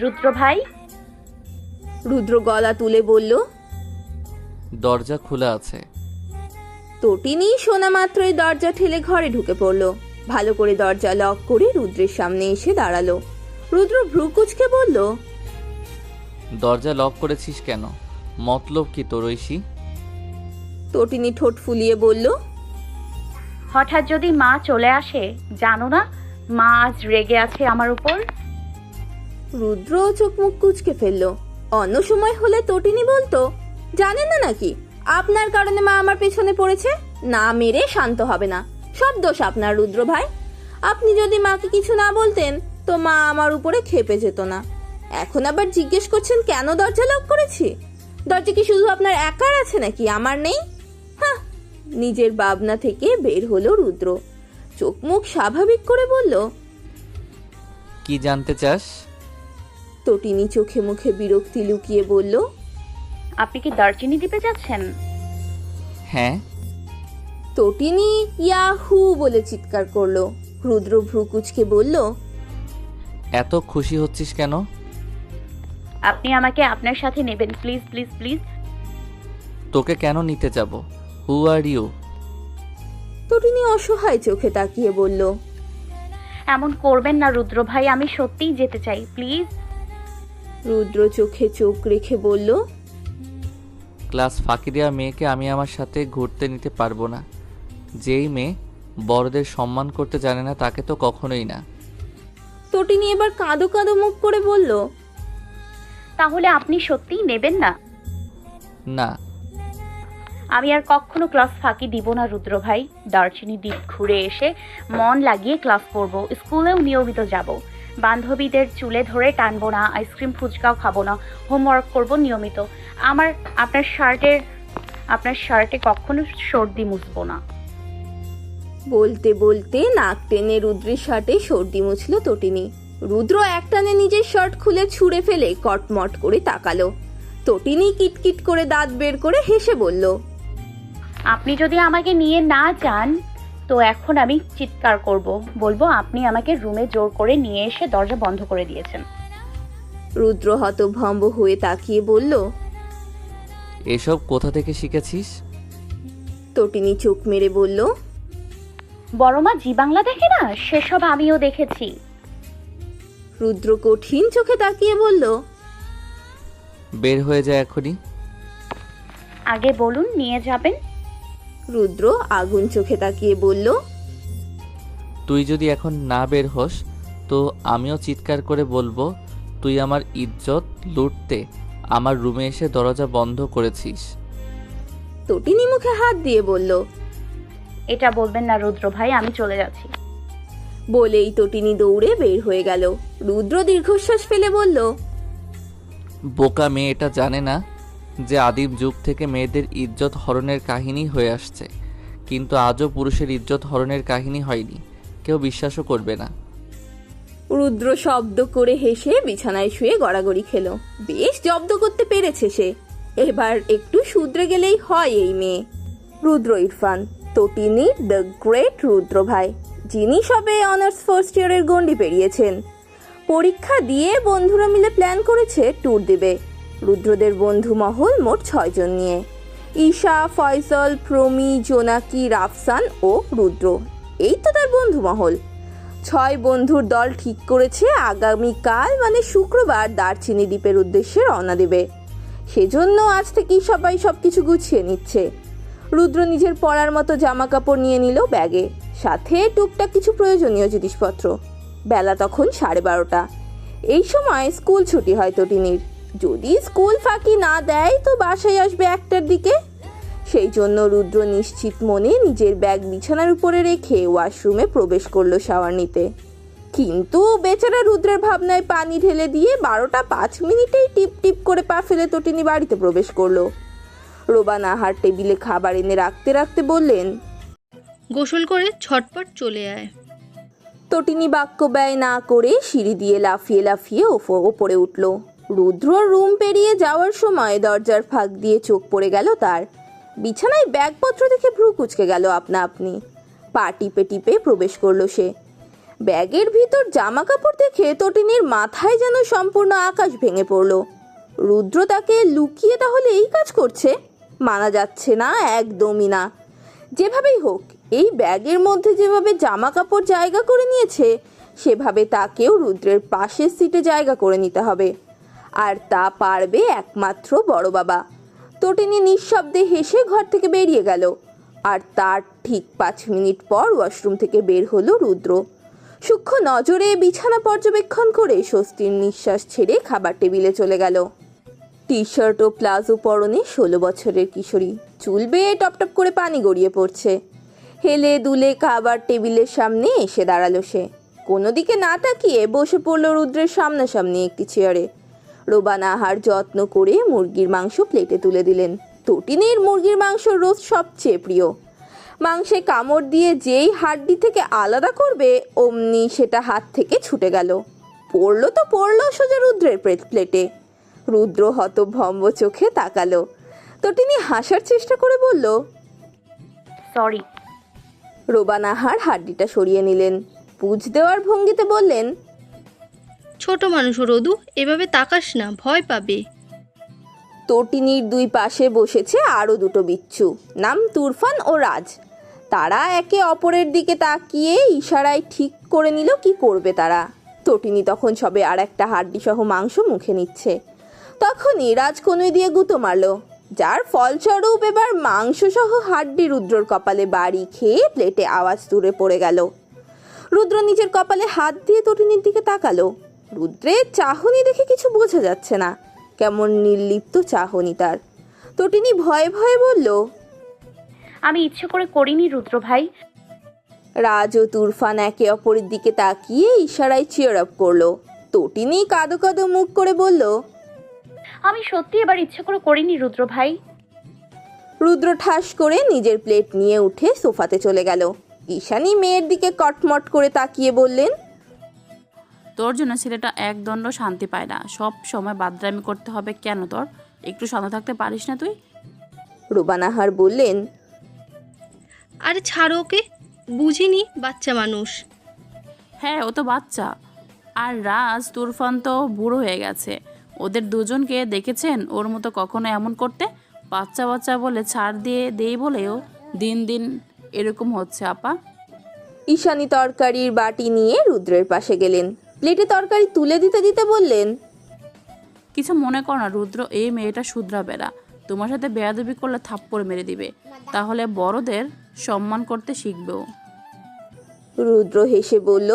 রুদ্র ভাই? রুদ্র গলা তুলে বলল দরজা খোলা আছে। তটিনী শোনা মাত্রই দরজা ঠেলে ঘরে ঢুকে পড়ল। ভালো করে দরজা লক করে রুদ্রের সামনে এসে দাঁড়াল। রুদ্র ভ্রুকুচকে বলল দরজা লক করেছিস কেন? মতলব কি তোর ঐশী? তটিনী ঠোঁট ফুলিয়ে বলল হঠাৎ যদি মা চলে আসে, জানো না, মা আজ রেগে আছে আমার উপর? রুদ্র চোখ মুখ কুচকে ফেলল। অন্য সময় হলে তটিনী বলতো, জানেন না নাকি, আপনার কারণে মা আমার পেছনে পড়েছে? না মেরে শান্ত হবে না। সব দোষ আপনার, রুদ্র ভাই। আপনি যদি মাকে কিছু না বলতেন, তো মা আমার উপরে খেপে যেত না। এখন আবার জিজ্ঞেস করছেন, কেন দরজা লক করেছি? দরজা কি শুধু আপনার একার আছে নাকি? আমার নেই? হ্যাঁ নিজের ভাবনা থেকে বের হলো রুদ্র। চোখ মুখ স্বাভাবিক করে বলল কি জানতে চাস? তটিনী চোখে মুখে বিরক্তি লুকিয়ে বলল আপনি কি দারচিনি দিতে যাচ্ছেন? হ্যাঁ। তটিনী ইয়াহু বলে চিৎকার করল। রুদ্র ভ্রুকুচকে বলল এত খুশি হচ্ছিস কেন? আপনি আমাকে আপনার সাথে নেবেন প্লিজ প্লিজ প্লিজ। তোকে কেন নিতে যাব? হু আর ইউ তটিনী অসহায় চোখে তাকিয়ে বলল এমন করবেন না রুদ্র ভাই আমি সত্যিই যেতে চাই প্লিজ। রুদ্র চোখে চোখ রেখে বলল ক্লাস ফাঁকি দেওয়া মেয়েকে আমি আমার সাথে ঘুরতে নিতে পারব না। যেই মেয়ে বড়দের সম্মান করতে জানে না তাকে তো কখনোই না। তটিনী এবার কাঁদো কাঁদো মুখ করে বলল তাহলে আপনি সত্যিই নেবেন না? না। আমি আর কখনো ক্লাস ফাঁকি দিব না, রুদ্র ভাই। দারচিনি দ্বীপ ঘুরে এসে মন লাগিয়ে ক্লাস করব। স্কুলেও নিয়মিত যাব। বান্ধবীদের চুলে ধরে টানবো না, আইসক্রিম ফুচকাও খাব না, হোমওয়ার্ক করব নিয়মিত। আমার, আপনার শার্টের আপনার শার্টে কখনো সর্দি মুছবো না। বলতে বলতে নাক টেনে রুদ্রের শার্টে সর্দি মুছল তটিনী। রুদ্র একটানে নিজের শার্ট খুলে ছুঁড়ে ফেলে কটমট করে তাকালো। তটিনী কিটকিট করে দাঁত বের করে হেসে বলল আপনি যদি আমাকে নিয়ে না যান তো এখন আমি চিৎকার করব। বলব আপনি আমাকে রুমে জোর করে নিয়ে এসে দরজা বন্ধ করে দিয়েছেন। রুদ্র হতভম্ব হয়ে তাকিয়ে বলল এসব কোথা থেকে শিখেছিস? তটিনী চোখ মেরে বলল বড় মা জি বাংলা দেখে না? সেসব আমিও দেখেছি। রুদ্র কঠিন চোখে তাকিয়ে বলল বের হয়ে যায় এখনই। আগে বলুন নিয়ে যাবেন? রুদ্র আগুন চোখে তাকিয়ে বলল তুই যদি এখন না বের হোস তো আমিও চিৎকার করে বলব তুই আমার ইজ্জত লুটতে আমার রুমে এসে দরজা বন্ধ করেছিস। তটিনী মুখে হাত দিয়ে বলল এটা বলবেন না রুদ্র ভাই আমি চলে যাচ্ছি। বলেই তটিনী দৌড়ে বের হয়ে গেল। রুদ্র দীর্ঘশ্বাস ফেলে বলল বোকা মেয়ে এটা জানে না যে আদিম যুগ থেকে মেয়েদের ইজ্জত হরণের কাহিনী হয়ে আসছে। কিন্তু আজও পুরুষের ইজ্জত হরণের কাহিনী হয়নি। কেউ বিশ্বাসও করবে না। রুদ্র শব্দ করে হেসে বিছানায় শুয়ে গড়াগড়ি খেলো। বেশ জব্দ করতে পেরেছে সে। এবার একটু শুধরে গেলেই হয় এই মেয়ে। রুদ্র ইরফান, তটিনী, দ্য গ্রেট রুদ্র ভাই, যিনি সবে অনার্স ফার্স্ট ইয়ারের গণ্ডি পেরিয়েছেন। পরীক্ষা দিয়ে বন্ধুরা মিলে প্ল্যান করেছে ট্যুর দেবে। রুদ্রদের বন্ধু মহল মোট ছয়জন নিয়ে। ঈশা, ফয়সল, প্রমি, জোনাকি, রাফসান ও রুদ্র। এই তো তার বন্ধু মহল ছয় বন্ধুর দল ঠিক করেছে আগামীকাল মানে শুক্রবার, দারচিনি দ্বীপের উদ্দেশ্যে রওনা দেবে। সেজন্য আজ থেকেই সবাই সব কিছু গুছিয়ে নিচ্ছে। রুদ্র নিজের পরার মতো জামা কাপড় নিয়ে নিল ব্যাগে। সাথে টুকটাক কিছু প্রয়োজনীয় জিনিসপত্র। বেলা তখন সাড়ে বারোটা। এই সময় স্কুল ছুটি হয় তটিনীর। যদি স্কুল ফাঁকি না দেয় তো বাসায় আসবে একটার দিকে। সেই জন্য রুদ্র নিশ্চিত মনে নিজের ব্যাগ বিছানার উপরে রেখে ওয়াশরুমে প্রবেশ করল শাওয়ার নিতে। কিন্তু বেচারা রুদ্রের ভাবনায় পানি ঢেলে দিয়ে বারোটা পাঁচ মিনিটেই টিপ টিপ করে পা ফেলে তটিনী বাড়িতে প্রবেশ করল। রোবান আহার টেবিলে খাবার এনে রাখতে রাখতে বললেন গোসল করে ছটপট চলে আয়। তটিনি বাক্য ব্যয় না করে সিঁড়ি দিয়ে লাফিয়ে লাফিয়ে ওপরে উঠল। রুদ্র রুম পেরিয়ে যাওয়ার সময় দরজার ফাঁক দিয়ে চোখ পড়ে গেল তার। বিছানায় ব্যাগপত্র দেখে ভ্রু কুচকে গেল আপনা আপনি। পা টিপে টিপে প্রবেশ করল সে। ব্যাগের ভিতর জামা কাপড় দেখে তটিনীর মাথায় যেন সম্পূর্ণ আকাশ ভেঙে পড়ল। রুদ্র তাকে লুকিয়ে তাহলে এই কাজ করছে? মানা যাচ্ছে না, একদমই না। যেভাবেই হোক, এই ব্যাগের মধ্যে যেভাবে জামা কাপড় জায়গা করে নিয়েছে, সেভাবে তাকেও রুদ্রের পাশের সিটে জায়গা করে নিতে হবে। আর তা পারবে একমাত্র বড় বাবা। তটিনী নিঃশব্দে হেসে ঘর থেকে বেরিয়ে গেল। আর তার ঠিক পাঁচ মিনিট পর ওয়াশরুম থেকে বের হলো রুদ্র। সূক্ষ্ম নজরে বিছানা পর্যবেক্ষণ করে স্বস্তির নিঃশ্বাস ছেড়ে খাবার টেবিলে চলে গেল। টি শার্ট ও প্লাজো পরনে ষোলো বছরের কিশোরী। চুল বেয়ে টপটপ করে পানি গড়িয়ে পড়ছে। হেলে দুলে খাবার টেবিলের সামনে এসে দাঁড়াল সে। কোনো দিকে না তাকিয়ে বসে পড়ল রুদ্রের সামনাসামনি একটি চেয়ারে। রোবান আহার যত্ন করে মুরগির মাংস প্লেটে তুলে দিলেন। তটিনীর মুরগির মাংস রোজ সবচেয়ে প্রিয়। মাংসে কামড় দিয়ে যেই হাড্ডি থেকে আলাদা করবে অমনি সেটা হাত থেকে ছুটে গেল। পড়ল তো পড়ল সোজা রুদ্রের প্লেট- রুদ্র হতভম্ব চোখে তাকালো। তটিনী হাসার চেষ্টা করে বলল সরি রোবান আহার হাড্ডিটা সরিয়ে নিলেন। পুজ দেওয়ার ভঙ্গিতে বললেন ছোট মানুষ রদু, এভাবে তাকাস না, ভয় পাবে। তটিনীর দুই পাশে বসেছে আরও দুটো বিচ্ছু, নাম তুরফান ও রাজ। তারা একে অপরের দিকে তাকিয়ে ইশারায় ঠিক করে নিল কি করবে তারা। তটিনী তখন সবে আর একটা হাড্ডি সহ মাংস মুখে নিচ্ছে। তখনই রাজ কনুই দিয়ে গুঁতো মারলো, যার ফলস্বরূপ এবার মাংস সহ হাড্ডি রুদ্রর কপালে বাড়ি খেয়ে প্লেটে আওয়াজ দূরে পড়ে গেল। রুদ্র নিজের কপালে হাত দিয়ে তটিনীর দিকে তাকালো রুদ্রের চাহনি দেখে কিছু বোঝা যাচ্ছে না। কেমন নির্লিপ্ত চাহনি তার। তটিনী ভয়ে ভয়ে বলল আমি ইচ্ছে করে করিনি রুদ্র ভাই। রাজ ও তুরফান একে অপরের দিকে তাকিয়ে ইশারায় চিয়ার আপ করল। তটিনী কাদো কাদো মুখ করে বলল আমি সত্যি এবার ইচ্ছে করে করিনি রুদ্র ভাই। রুদ্র ঠাস করে নিজের প্লেট নিয়ে উঠে সোফাতে চলে গেল। ঈশানী মেয়ের দিকে কটমট করে তাকিয়ে বললেন তোর জন্য ছেলেটা একদণ্ড শান্তি পায় না। সব সময় বাদরামি করতে হবে কেন তোর? একটু শান্ত থাকতে পারিস না তুই? রুবানাহার বললেন আরে ছাড়ো ওকে বুঝিনি বাচ্চা মানুষ। হ্যাঁ ও তো বাচ্চা। আর রাজ তুরফান তো বুড়ো হয়ে গেছে। ওদের দুজনকে দেখেছেন? ওর মতো কখনো এমন করতে? বাচ্চা বাচ্চা বলে ছাড় দিয়ে দেই বলেও দিন দিন এরকম হচ্ছে আপা। ঈশানী তরকারির বাটি নিয়ে রুদ্রের পাশে গেলেন। প্লেটে তরকারি তুলে দিতে দিতে বললেন কিছু মনে কর না রুদ্র এই মেয়েটা শুধরাবে না। তোমার সাথে বেয়াদবি করলে থাপ্পড় মেরে দিবে। তাহলে বড়দের সম্মান করতে শিখবেও। রুদ্র হেসে বলল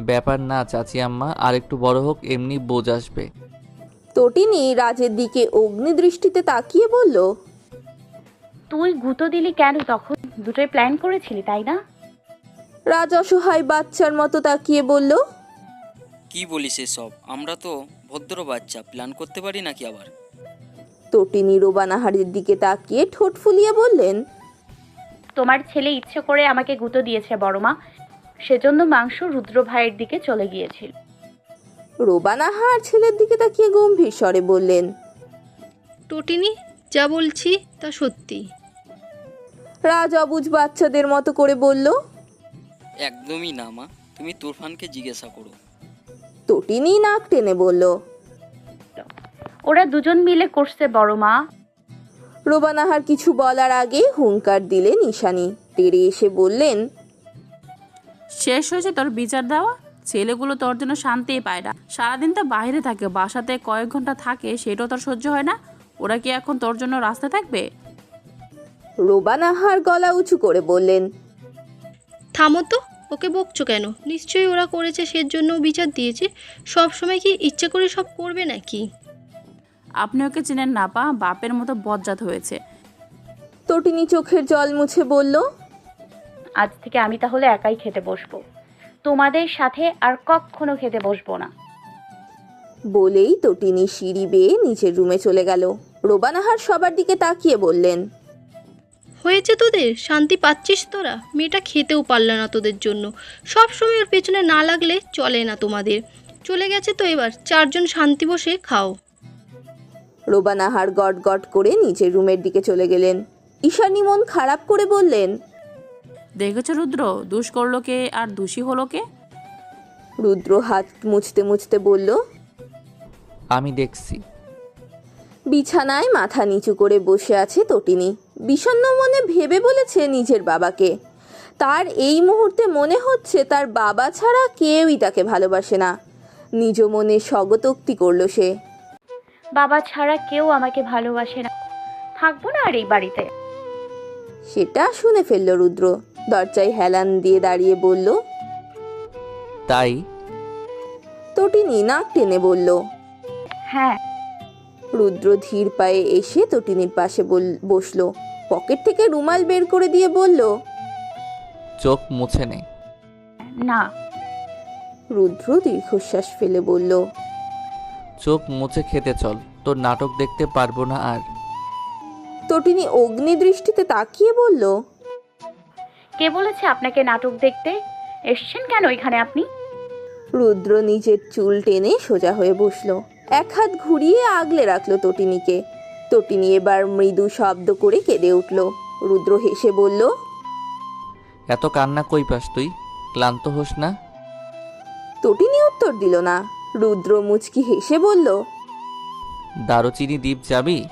ব্যাপার না চাচি আম্মা আর একটু বড় হোক এমনি বোঝ আসবে। তটিনী রাজের দিকে অগ্নিদৃষ্টিতে তাকিয়ে বলল তুই গুঁতো দিলি কেন তখন? দুটোই প্ল্যান করেছিলি তাই না? রাজ অসহায় বাচ্চার মতো তাকিয়ে বলল কি বলিস এসব? আমরা তো ভদ্র বাচ্চা প্ল্যান করতে পারি নাকি আবার? তটিনী রোবানাহারের দিকে তাকিয়ে ঠোঁট ফুলিয়ে বললেন তোমার ছেলে ইচ্ছে করে আমাকে গুঁতো দিয়েছে বড় মা সেজন্য মাংস রুদ্র ভাইয়ের দিকে চলে গিয়েছিল। রোবানাহার ছেলের দিকে তাকিয়ে গম্ভীর স্বরে বললেন টোটিনি যা বলছি তা সত্যি। রাজ অবুজ বাচ্চাদের মতো করে বলল একদমই না মা। তুমি তুরফানকে জিজ্ঞাসা করো। তটিনী নাক টেনে বলল ওরা দুজন মিলে করছে বড় মা। রোবানাহার কিছু বলার আগে হুঙ্কার দিলেন ঈশানী। তেড়ে এসে বললেন শেষ হয়েছে তোর বিচার দেওয়া? ছেলেগুলো তোর জন্য শান্তিই পায় না। সারাদিন তো বাইরে থাকে বাসাতে কয়েক ঘণ্টা থাকে সেটাও তোর সহ্য হয় না। ওরা কি এখন তোর জন্য রাস্তা থাকবে? রোবানাহার গলা উঁচু করে বললেন থামো তো ওকে বকছো কেন? নিশ্চয়ই ওরা করেছে সেজন্য বিচার দিয়েছে। সব সময় কি ইচ্ছে করে সব করবে নাকি? আপনি ওকে চেনেন না পা বাপের মতো বজ্জাত হয়েছে। তটিনী চোখের জল মুছে বলল আজ থেকে আমি তাহলে একাই খেতে বসবো। তোমাদের সাথে আর কখনো খেতে বসবো না। বলেই তটিনী সিঁড়ি বেয়ে নিচের রুমে চলে গেল। রোবানাহার সবার দিকে তাকিয়ে বললেন হয়েছে তোদের? শান্তি পাচ্ছিস তোরা? মেয়েটা খেতেও পারল না তোদের জন্য। সব সময় ওর পেছনে না লাগলে চলে না তোমাদের। চলে গেছে তো এবার। চারজন শান্তি বসে খাও। রোবানাহার গট গট করে নিচের রুমের দিকে চলে গেলেন। ঈশানী মন খারাপ করে বললেন দেখেছ রুদ্র? দুষ করল কে আর দোষী হলো কে? রুদ্র হাত মুছতে মুছতে বলল আমি দেখছি। বিছানায় মাথা নিচু করে বসে আছে তটিনী। বিষণ্ণ মনে ভেবে বলেছে নিজের বাবাকে। তার এই মুহূর্তে মনে হচ্ছে তার বাবা ছাড়া কেউই তাকে ভালোবাসে না। নিজ মনে স্বগতোক্তি করল সে। বাবা ছাড়া কেউ আমাকে ভালোবাসে না। থাকব না আর এই বাড়িতে। সেটা শুনে ফেলল রুদ্র। দরজায় হেলান দিয়ে দাঁড়িয়ে বলল তাই? তটিনী নাক টেনে বলল হ্যাঁ রুদ্র ধীর পায়ে এসে তটিনীর পাশে বল- বসল। পকেট থেকে রুমাল বের করে দিয়ে বলল চোখ মুছে নে। না। রুদ্র দীর্ঘশ্বাস ফেলে বলল চোখ মুছে খেতে চল তোর নাটক দেখতে পারব না আর। তটিনী অগ্নি দৃষ্টিতে তাকিয়ে বলল কে বলেছে আপনাকে নাটক দেখতে? এসছেন কেন এখানে আপনি? রুদ্র নিজের চুল টেনে সোজা হয়ে বসল। এক হাত ঘুরিয়ে আগলে রাখল তটিনীকে। তটিনী এবার মৃদু শব্দ করে কেঁদে উঠল। রুদ্র হেসে বলল এত কান্না কই পাস তুই? ক্লান্ত হোস না? তটিনী উত্তর দিল না। রুদ্র মুচকি হেসে বলল দারুচিনি দ্বীপ যাবি?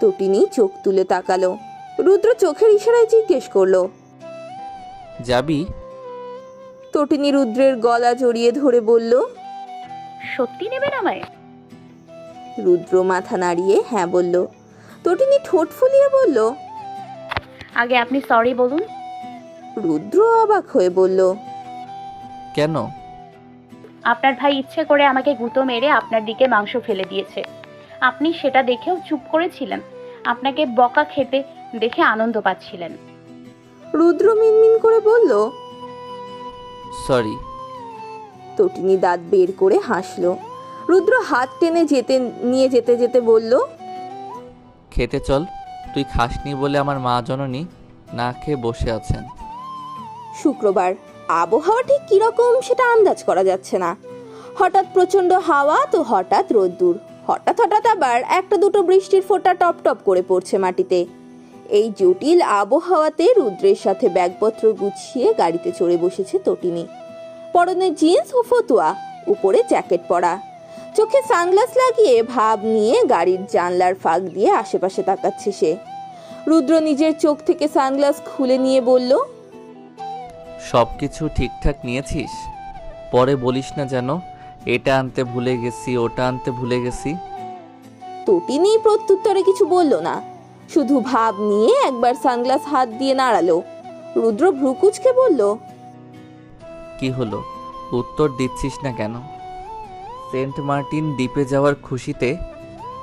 তটিনী চোখ তুলে তাকালো। রুদ্র চোখের ইশারায় জিজ্ঞেস করল যাবি? তটিনী রুদ্রের গলা জড়িয়ে ধরে বলল সত্যি নেবেন আমায়? রুদ্র মাথা নাড়িয়ে হ্যাঁ বলল। তটিনী ঠোঁট ফুলিয়ে বলল আগে আপনি সরি বলুন। রুদ্র অবাক হয়ে বলল কেন? আপনার ভাই ইচ্ছে করে আমাকে গুঁতো মেরে আপনার দিকে মাংস ফেলে দিয়েছে। আপনি সেটা দেখেও চুপ করেছিলেন। আপনাকে বকা খেতে দেখে আনন্দ পাচ্ছিলেন। রুদ্র মিনমিন করে বলল সরি তটিনী দাঁত বের করে হাসলো। রুদ্র হাত টেনে যেতে নিয়ে যেতে যেতে বলল খেতে চল তুই খাসনি বলে আমার মা জননী না খেয়ে বসে আছেন। শুক্রবার আবহাওয়া ঠিক কীরকম সেটা আন্দাজ করা যাচ্ছে না। হঠাৎ প্রচণ্ড হাওয়া তো হঠাৎ রোদ্দুর। হঠাৎ হঠাৎ আবার একটা দুটো বৃষ্টির ফোঁটা টপ টপ করে পড়ছে মাটিতে। এই জটিল আবহাওয়াতে রুদ্রের সাথে ব্যাগপত্র গুছিয়ে গাড়িতে চড়ে বসেছে তটিনী। পরনে জিন্স ও ফতুয়া উপরে জ্যাকেট পরা। চোখে সানগ্লাস লাগিয়ে ভাব নিয়ে গাড়ির জানলার ফাঁক দিয়ে আশেপাশে তাকাচ্ছে সে। রুদ্র নিজের চোখ থেকে সানগ্লাস খুলে নিয়ে বলল সব কিছু ঠিকঠাক নিয়েছিস? পরে বলিস না যেন এটা আনতে ভুলে গেছি ওটা আনতে ভুলে গেছি। তটিনী প্রত্যুত্তরে কিছু বলল না। শুধু ভাব নিয়ে একবার সানগ্লাস হাত দিয়ে নাড়ালো। রুদ্র ভ্রুকুচকে বলল কি হলো? উত্তর দিচ্ছিস না কেন? সেন্ট মার্টিন দ্বীপে যাওয়ার খুশিতে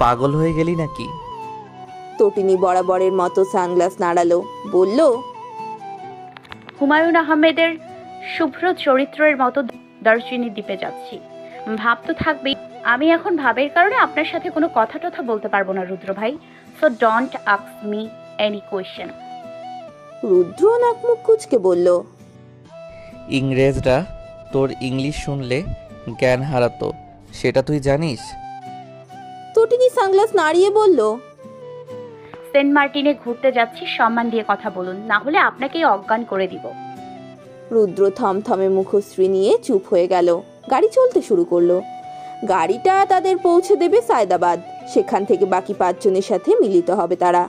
পাগল হয়ে গেলি নাকি? তটিনী বরাবরের মতো সানগ্লাস নাড়ালো বলল হুমায়ুন আহমেদের শুভ্র চরিত্রের মতো দার্জিনি দ্বীপে যাচ্ছি। ভাব তো থাকবেই। আমি এখন ভাবের কারণে আপনার সাথে কোনো কথা টথা বলতে পারব না রুদ্র ভাই। So don't ask me any question Rudra নাক মুখ কুচকে বলল ইংরেজরা তোর ইংলিশ শুনলে জ্ঞান হারাতো সেটা তুই জানিস? তটিনী সানগ্লাস নাড়িয়ে বলল সেন্ট মার্টিনে ঘুরতে যাচ্ছি সম্মান দিয়ে কথা বলুন না হলে আপনাকেই অজ্ঞান করে দিব। রুদ্র থমথমে মুখশ্রী নিয়ে চুপ হয়ে গেল গাড়ি চলতে শুরু করল। গাড়িটা তাদের পৌঁছে দেবে সায়দাবাদ সেখান থেকে বাকি পাঁচজনের সাথে মিলিত হবে তারা।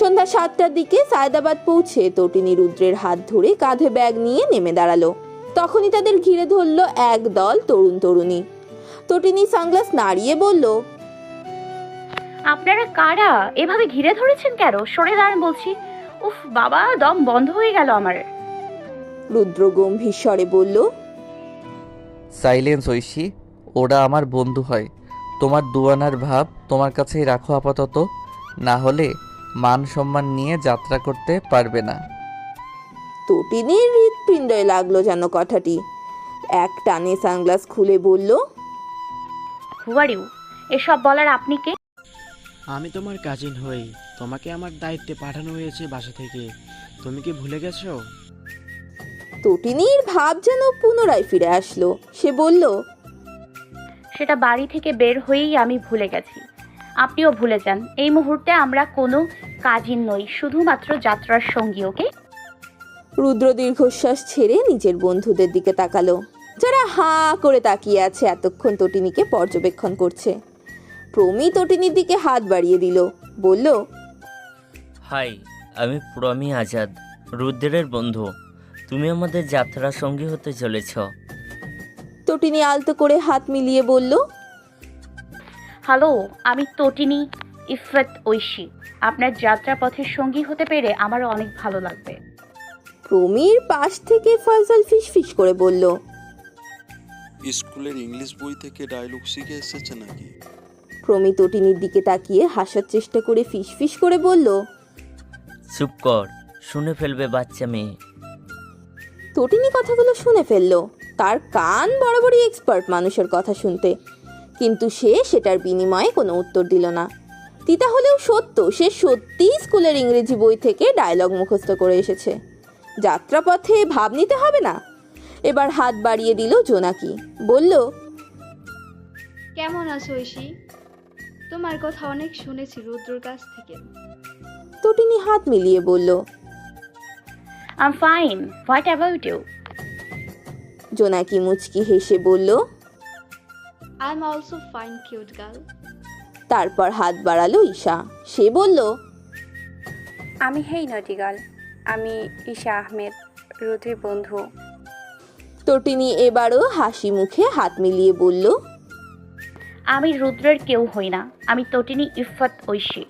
সন্ধ্যা সাতটার দিকে সায়দাবাদ পৌঁছে তটিনী রুদ্রের হাত ধরে কাঁধে ব্যাগ নিয়ে নেমে দাঁড়াল। তখনই তাদের ঘিরে ধরলো এক দল তরুণ তরুণী। তটিনী সানগ্লাস নাড়িয়ে বলল আপনারা কারা? এভাবে ঘিরে ধরেছেন কেন? সরে দাঁড়ান বলছি। উফ বাবা দম বন্ধ হয়ে গেল আমার। রুদ্র গম্ভীর স্বরে বলল সাইলেন্স ঐশী ওরা আমার বন্ধু হয়। তোমার দুয়ানার ভাব তোমার কাছেই রাখো আপাতত। না হলে মান সম্মান নিয়ে যাত্রা করতে পারবে না। তটিনীর হৃৎপিণ্ডে লাগল যেন কথাটি। এক টানে সানগ্লাস খুলে বলল হুয়ারিউ এসব বলার আপনি কে? আমি তোমার কাজিন হই। তোমাকে আমার দায়িত্বে পাঠানো হয়েছে বাসা থেকে। তুমি কি ভুলে গেছো? তটিনীর ভাব যেন পুনরায় ফিরে আসলো। সে বলল সেটা বাড়ি থেকে বের হয়েই আমি ভুলে গেছি। আপনিও ভুলে যান। এই মুহূর্তে আমরা কোনো কাজিন নই শুধুমাত্র যাত্রার সঙ্গী ওকে? রুদ্র দীর্ঘশ্বাস ছেড়ে নিজের বন্ধুদের দিকে তাকালো। যারা হা করে তাকিয়ে আছে এতক্ষণ তটিনীকে পর্যবেক্ষণ করছে। প্রমি তটিনীর দিকে হাত বাড়িয়ে দিল। বলল হাই আমি প্রমি আজাদ রুদ্রের বন্ধু। তুমি আমাদের যাত্রার সঙ্গী হতে চলেছ। তটিনী আলতো করে হাত মিলিয়ে বলল হ্যালো আমি তটিনী ইফরত ঐশী। আপনার যাত্রাপথের সঙ্গী হতে পেরে আমারও অনেক ভালো লাগবে। প্রমির পাশ থেকে ফয়সাল ফিস ফিস করে বলল স্কুলের ইংলিশ বই থেকে ডায়লগ শিখে এসেছে নাকি? প্রমি তটিনীর দিকে তাকিয়ে হাসার চেষ্টা করে ফিস ফিস করে বলল চুপ কর শুনে ফেলবে বাচ্চা মেয়ে। তটিনী কথাগুলো শুনে ফেলল তার কান বরাবরই এক্সপার্ট মানুষের কথা শুনতে। কিন্তু সে সেটার বিনিময়ে কোনো উত্তর দিল না। তিতা হলেও সত্য সে সত্যিই স্কুলের ইংরেজি বই থেকে ডায়লগ মুখস্থ করে এসেছে। যাত্রাপথে ভাব নিতে হবে না। এবার হাত বাড়িয়ে দিল জোনাকি। বলল কেমন আছো ঐশী? তোমার কথা অনেক শুনেছি রুদ্রর কাছ থেকে। তটিনী হাত মিলিয়ে বলল I'm fine what about you Jonaki মুচকি হেসে বলল I am also fine cute girl তারপর হাত বাড়ালো ঈশা। সে বলল আমি হেই নটিগাল আমি ঈশা আহমেদ রুদ্রির বন্ধু। তটিনী এবারও হাসি মুখে হাত মিলিয়ে বলল আমি রুদ্রের কেউ হই না আমি তটিনী ইফত ঐশী।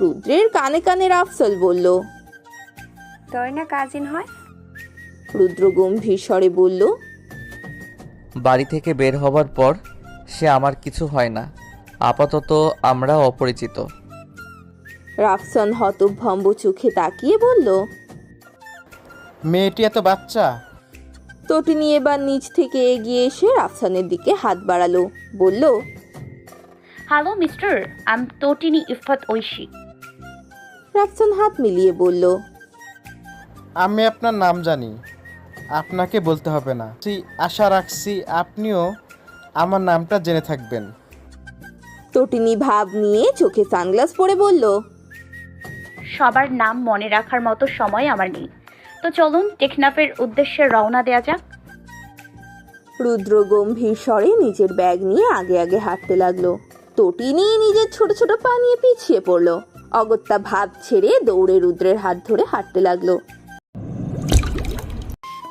রুদ্রের কানে কানে রাফসল বলল তোর না কাজিন হয়? রুদ্র গম্ভীর স্বরে বলল বাড়ি থেকে বের হবার পর সে আমার কিছু হয় না। আপাতত আমরা অপরিচিত। রাফসান হতভম্ব চোখে তাকিয়ে বলল মেয়েটি এত বাচ্চা? তটিনী এবার নিচ থেকে এগিয়ে এসে রাফসানের দিকে হাত বাড়ালো বলল hello mister I'm Tatini Ifat Oishi. Rafsan হাত মিলিয়ে বলল আমি আপনার নাম জানি। আপনাকে বলতে হবে না। আশা রাখছি আপনিও আমার নামটা জেনে থাকবেন। তটিনী ভাব নিয়ে চোখে সানগ্লাস পরে বলল সবার নাম মনে রাখার মতো সময় আমার নেই। তো চলুন টেকনাফের উদ্দেশ্যে রওনা দেয়া যাক। রুদ্র গম্ভীর স্বরে নিজের ব্যাগ নিয়ে আগে আগে হাঁটতে লাগল। তটিনী নিজের ছোট ছোট পা নিয়ে পিছিয়ে পড়ল। অগত্যা ভাব ছেড়ে দৌড়ে রুদ্রের হাত ধরে হাঁটতে লাগল।